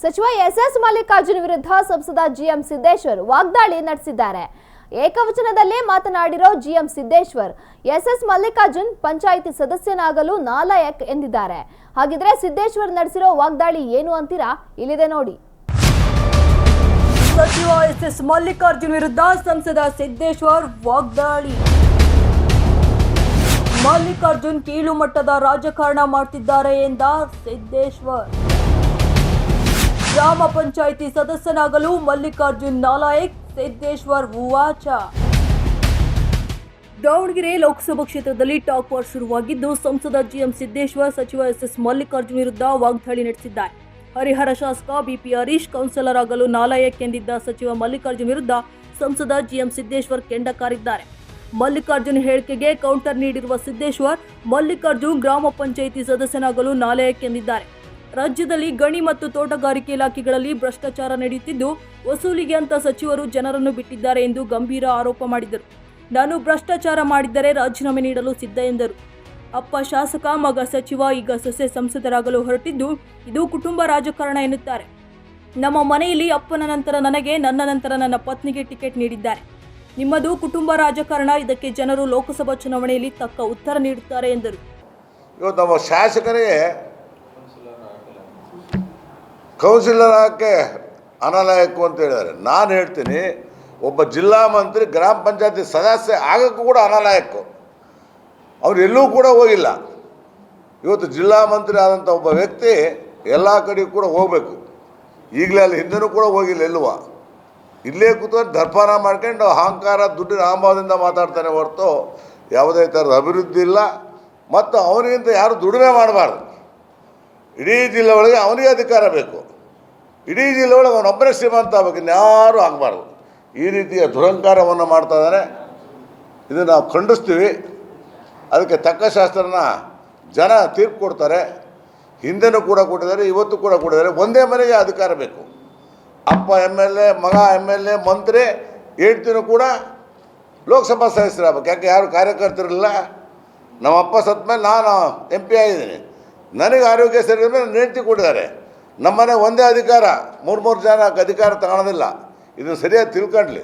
ಸಚಿವ ಎಸ್ ಮಲ್ಲಿಕಾರ್ಜುನ್ ವಿರುದ್ಧ ಸಂಸದ ಜಿಎಂ ಸಿದ್ದೇಶ್ವರ್ ವಾಗ್ದಾಳಿ ನಡೆಸಿದ್ದಾರೆ. ಏಕವಚನದಲ್ಲೇ ಮಾತನಾಡಿರೋ ಜಿಎಂ ಸಿದ್ದೇಶ್ವರ್ ಎಸ್ ಮಲ್ಲಿಕಾರ್ಜುನ್ ಪಂಚಾಯಿತಿ ಸದಸ್ಯನಾಗಲು ನಾಲಾಯಕ್ ಎಂದಿದ್ದಾರೆ. ಹಾಗಿದ್ರೆ ಸಿದ್ದೇಶ್ವರ್ ನಡೆಸಿರೋ ವಾಗ್ದಾಳಿ ಏನು ಅಂತೀರಾ? ಇಲ್ಲಿದೆ ನೋಡಿ. ಸಚಿವ ಎಸ್ ಮಲ್ಲಿಕಾರ್ಜುನ್ ವಿರುದ್ಧ ಸಂಸದ ಸಿದ್ದೇಶ್ವರ್ ವಾಗ್ದಾಳಿ. ಮಲ್ಲಿಕಾರ್ಜುನ್ ಕೀಳು ಮಟ್ಟದ ರಾಜಕಾರಣ ಮಾಡ್ತಿದ್ದಾರೆ ಎಂದ ಸಿದ್ದೇಶ್ವರ್. ಗ್ರಾಮ ಪಂಚಾಯಿತಿ ಸದಸ್ಯನಾಗಲು ಮಲ್ಲಿಕಾರ್ಜುನ್ ನಾಲಾಯಕ್, ಸಿದ್ದೇಶ್ವರ್ ಹೂವಾಚ. ದಾವಣಗೆರೆ ಲೋಕಸಭಾ ಕ್ಷೇತ್ರದಲ್ಲಿ ಟಾಕ್ ವಾರ್ ಶುರುವಾಗಿದ್ದು, ಸಂಸದ ಜಿಎಂ ಸಿದ್ದೇಶ್ವರ್, ಸಚಿವ ಎಸ್ ಎಸ್ ಮಲ್ಲಿಕಾರ್ಜುನ್ ವಿರುದ್ಧ ವಾಗ್ದಾಳಿ ನಡೆಸಿದ್ದಾರೆ. ಹರಿಹರ ಶಾಸಕ ಬಿಪಿ ಹರೀಶ್ ಕೌನ್ಸಿಲರ್ ಆಗಲು ನಾಲಾಯಕ್ ಎಂದಿದ್ದ ಸಚಿವ ಮಲ್ಲಿಕಾರ್ಜುನ್ ವಿರುದ್ಧ ಸಂಸದ ಜಿಎಂ ಸಿದ್ದೇಶ್ವರ್ ಕೆಂಡ ಕಾರಿದ್ದಾರೆ ಮಲ್ಲಿಕಾರ್ಜುನ್ ಹೇಳಿಕೆಗೆ ಕೌಂಟರ್ ನೀಡಿರುವ ಸಿದ್ದೇಶ್ವರ್, ಮಲ್ಲಿಕಾರ್ಜುನ್ ಗ್ರಾಮ ಪಂಚಾಯಿತಿ ಸದಸ್ಯನಾಗಲು ನಾಲಾಯಕ್ ಎಂದಿದ್ದಾರೆ. ರಾಜ್ಯದಲ್ಲಿ ಗಣಿ ಮತ್ತು ತೋಟಗಾರಿಕೆ ಇಲಾಖೆಗಳಲ್ಲಿ ಭ್ರಷ್ಟಾಚಾರ ನಡೆಯುತ್ತಿದ್ದು, ವಸೂಲಿಗೆ ಅಂತ ಸಚಿವರು ಜನರನ್ನು ಬಿಟ್ಟಿದ್ದಾರೆ ಎಂದು ಗಂಭೀರ ಆರೋಪ ಮಾಡಿದರು. ನಾನು ಭ್ರಷ್ಟಾಚಾರ ಮಾಡಿದ್ದರೆ ರಾಜೀನಾಮೆ ನೀಡಲು ಸಿದ್ಧ ಎಂದರು. ಅಪ್ಪ ಶಾಸಕ, ಮಗ ಸಚಿವ, ಈಗ ಸೊಸೆ ಸಂಸದರಾಗಲು ಹೊರಟಿದ್ದು, ಇದು ಕುಟುಂಬ ರಾಜಕಾರಣ ಎನ್ನುತ್ತಾರೆ. ನಮ್ಮ ಮನೆಯಲ್ಲಿ ಅಪ್ಪನ ನಂತರ ನನಗೆ, ನನ್ನ ನಂತರ ನನ್ನ ಪತ್ನಿಗೆ ಟಿಕೆಟ್ ನೀಡಿದ್ದಾರೆ. ನಿಮ್ಮದು ಕುಟುಂಬ ರಾಜಕಾರಣ, ಇದಕ್ಕೆ ಜನರು ಲೋಕಸಭಾ ಚುನಾವಣೆಯಲ್ಲಿ ತಕ್ಕ ಉತ್ತರ ನೀಡುತ್ತಾರೆ ಎಂದರು. ಇವತ್ತು ನಮ್ಮ ಶಾಸಕರಿಗೆ ಕೌನ್ಸಿಲರ್ ಹಾಕಿ ಅನಾಲಯಕ್ಕೂ ಅಂತ ಹೇಳಿದ್ದಾರೆ. ನಾನು ಹೇಳ್ತೀನಿ, ಒಬ್ಬ ಜಿಲ್ಲಾ ಮಂತ್ರಿ, ಗ್ರಾಮ ಪಂಚಾಯತಿ ಸದಸ್ಯ ಆಗಕ್ಕೂ ಕೂಡ ಅನಾಲಯಕ್ಕೂ. ಅವ್ರು ಎಲ್ಲೂ ಕೂಡ ಹೋಗಿಲ್ಲ. ಇವತ್ತು ಜಿಲ್ಲಾ ಮಂತ್ರಿ ಆದಂಥ ಒಬ್ಬ ವ್ಯಕ್ತಿ ಎಲ್ಲ ಕಡೆಗೂ ಕೂಡ ಹೋಗಬೇಕು. ಈಗಲೇ ಅಲ್ಲಿ ಹಿಂದೆನೂ ಕೂಡ ಹೋಗಿಲ್ಲ ಎಲ್ಲುವ. ಇಲ್ಲೇ ಕೂತ್ಕೊಂಡು ದರ್ಪಣ ಮಾಡ್ಕೊಂಡು ಅಹಂಕಾರ, ದುಡ್ಡಿನ ಅಹಂಭಾವದಿಂದ ಮಾತಾಡ್ತಾನೆ ಹೊರತು ಯಾವುದೇ ಥರದ ಅಭಿವೃದ್ಧಿ ಇಲ್ಲ. ಮತ್ತು ಅವನಿಗಿಂತ ಯಾರು ದುಡಿಮೆ ಮಾಡಬಾರ್ದು. ಇಡೀ ಜಿಲ್ಲೆ ಒಳಗೆ ಅವನಿಗೆ ಅಧಿಕಾರ ಬೇಕು. ಇಡೀ ಜಿಲ್ಲೆ ಒಳಗೆ ಅವನೊಬ್ಬರೇ ಶ್ರೀಮಂತ ಆಗಬೇಕು ಇನ್ಯಾರೂ ಆಗಬಾರ್ದು. ಈ ರೀತಿಯ ದುರಂಕಾರವನ್ನು ಮಾಡ್ತಾ ಇದ್ದಾನೆ ಇದು ನಾವು ಖಂಡಿಸ್ತೀವಿ. ಅದಕ್ಕೆ ತಕ್ಕ ಶಾಸ್ತ್ರನ ಜನ ತೀರ್ಪು ಕೊಡ್ತಾರೆ. ಹಿಂದೆನೂ ಕೂಡ ಕೊಟ್ಟಿದ್ದಾರೆ, ಇವತ್ತು ಕೂಡ ಕೊಟ್ಟಿದ್ದಾರೆ. ಒಂದೇ ಮನೆಗೆ ಅಧಿಕಾರ ಬೇಕು. ಅಪ್ಪ ಎಂ ಎಲ್ ಎ, ಮಗ ಎಂ ಎಲ್ ಎ, ಮಂತ್ರಿ ಹೇಳ್ತೀನೂ ಕೂಡ ಲೋಕಸಭಾ ಸದಸ್ಯರಾಗಬೇಕು. ಯಾಕೆ ಯಾರು ಕಾರ್ಯಕರ್ತರಿಲ್ಲ? ನಮ್ಮ ಅಪ್ಪ ಸತ್ತ ಮೇಲೆ ನಾನು ಎಂ ಪಿ ಆಗಿದ್ದೀನಿ. ನನಗೆ ಆರೋಗ್ಯ ಸರಿ ನನ್ನ ಹೆಂಡ್ತಿ ಕೊಟ್ಟಿದ್ದಾರೆ. ನಮ್ಮನೆ ಒಂದೇ ಅಧಿಕಾರ, ಮೂರು ಮೂರು ಜನ ಅಧಿಕಾರ ತಗೊಳ್ಳೋದಿಲ್ಲ ಇದನ್ನು ಸರಿಯಾಗಿ ತಿಳ್ಕೊಂಡ್ಲಿ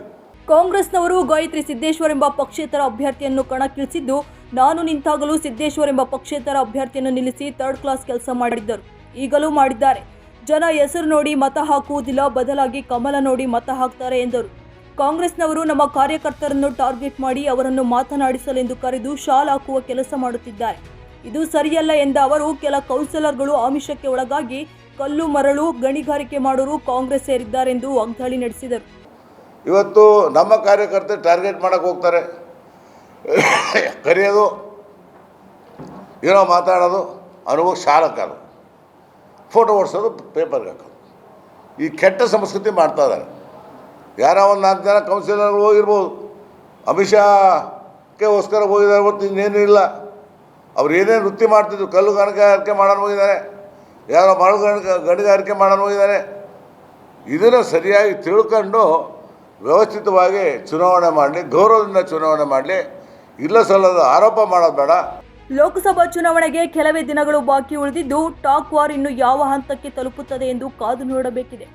ಕಾಂಗ್ರೆಸ್ನವರು ಗಾಯತ್ರಿ ಸಿದ್ದೇಶ್ವರ್ ಎಂಬ ಪಕ್ಷೇತರ ಅಭ್ಯರ್ಥಿಯನ್ನು ಕಣಕ್ಕಿಳಿಸಿದ್ದು, ನಾನು ನಿಂತಾಗಲೂ ಸಿದ್ದೇಶ್ವರ್ ಎಂಬ ಪಕ್ಷೇತರ ಅಭ್ಯರ್ಥಿಯನ್ನು ನಿಲ್ಲಿಸಿ ಥರ್ಡ್ ಕ್ಲಾಸ್ ಕೆಲಸ ಮಾಡಿದ್ದರು. ಈಗಲೂ ಮಾಡಿದ್ದಾರೆ. ಜನ ಹೆಸರು ನೋಡಿ ಮತ ಹಾಕುವುದಿಲ್ಲ, ಬದಲಾಗಿ ಕಮಲ ನೋಡಿ ಮತ ಹಾಕ್ತಾರೆ ಎಂದರು. ಕಾಂಗ್ರೆಸ್ನವರು ನಮ್ಮ ಕಾರ್ಯಕರ್ತರನ್ನು ಟಾರ್ಗೆಟ್ ಮಾಡಿ ಅವರನ್ನು ಮಾತನಾಡಿಸಲೆಂದು ಕರೆದು ಶಾಲ್ ಹಾಕುವ ಕೆಲಸ ಮಾಡುತ್ತಿದ್ದಾರೆ. ಇದು ಸರಿಯಲ್ಲ ಎಂದ ಅವರು, ಕೆಲ ಕೌನ್ಸಿಲರ್ಗಳು ಆಮಿಷಕ್ಕೆ ಒಳಗಾಗಿ ಕಲ್ಲು ಮರಳು ಗಣಿಗಾರಿಕೆ ಮಾಡೋರು ಕಾಂಗ್ರೆಸ್ ಸೇರಿದ್ದಾರೆಂದು ವಾಗ್ದಾಳಿ ನಡೆಸಿದರು. ಇವತ್ತು ನಮ್ಮ ಕಾರ್ಯಕರ್ತರು ಟಾರ್ಗೆಟ್ ಮಾಡಕ್ಕೆ ಹೋಗ್ತಾರೆ. ಕರೆಯೋದು, ಏನೋ ಮಾತಾಡೋದು, ಅನುಭವ ಶಾಲಕರು ಫೋಟೋ ಓಡಿಸೋದು, ಪೇಪರ್ಗೆ ಹಾಕೋದು. ಈ ಕೆಟ್ಟ ಸಂಸ್ಕೃತಿ ಮಾಡ್ತಾ ಇದ್ದಾರೆ. ಯಾರೋ ಒಂದು ನಾಲ್ಕು ಜನ ಕೌನ್ಸಿಲರ್ಗಳು ಹೋಗಿರ್ಬೋದು. ಅಮಿತ್ ಶಾಕ್ಕೆ ಹೋಗಿದ್ದಾರೆ, ಇವತ್ತು ಇನ್ನೇನು ಇಲ್ಲ. ಅವ್ರು ಏನೇನು ವೃತ್ತಿ ಮಾಡ್ತಿದ್ರು, ಕಲ್ಲು ಗಣಿಗಾರಿಕೆ ಮಾಡೋಣ ಹೋಗಿದ್ದಾರೆ ಯಾರೋ ಮರಳು ಗಣಿಗ ಗಣಿಗಾರಿಕೆ ಮಾಡೋಣ ಹೋಗಿದ್ದಾರೆ ಇದನ್ನು ಸರಿಯಾಗಿ ತಿಳ್ಕೊಂಡು ವ್ಯವಸ್ಥಿತವಾಗಿ ಚುನಾವಣೆ ಮಾಡಲಿ, ಗೌರವದಿಂದ ಚುನಾವಣೆ ಮಾಡಲಿ. ಇಲ್ಲ ಸಲ್ಲದ ಆರೋಪ ಮಾಡೋದು ಬೇಡ. ಲೋಕಸಭಾ ಚುನಾವಣೆಗೆ ಕೆಲವೇ ದಿನಗಳು ಬಾಕಿ ಉಳಿದಿದ್ದು, ಟಾಕ್ ವಾರ್ ಇನ್ನು ಯಾವ ಹಂತಕ್ಕೆ ತಲುಪುತ್ತದೆ ಎಂದು ಕಾದು ನೋಡಬೇಕಿದೆ.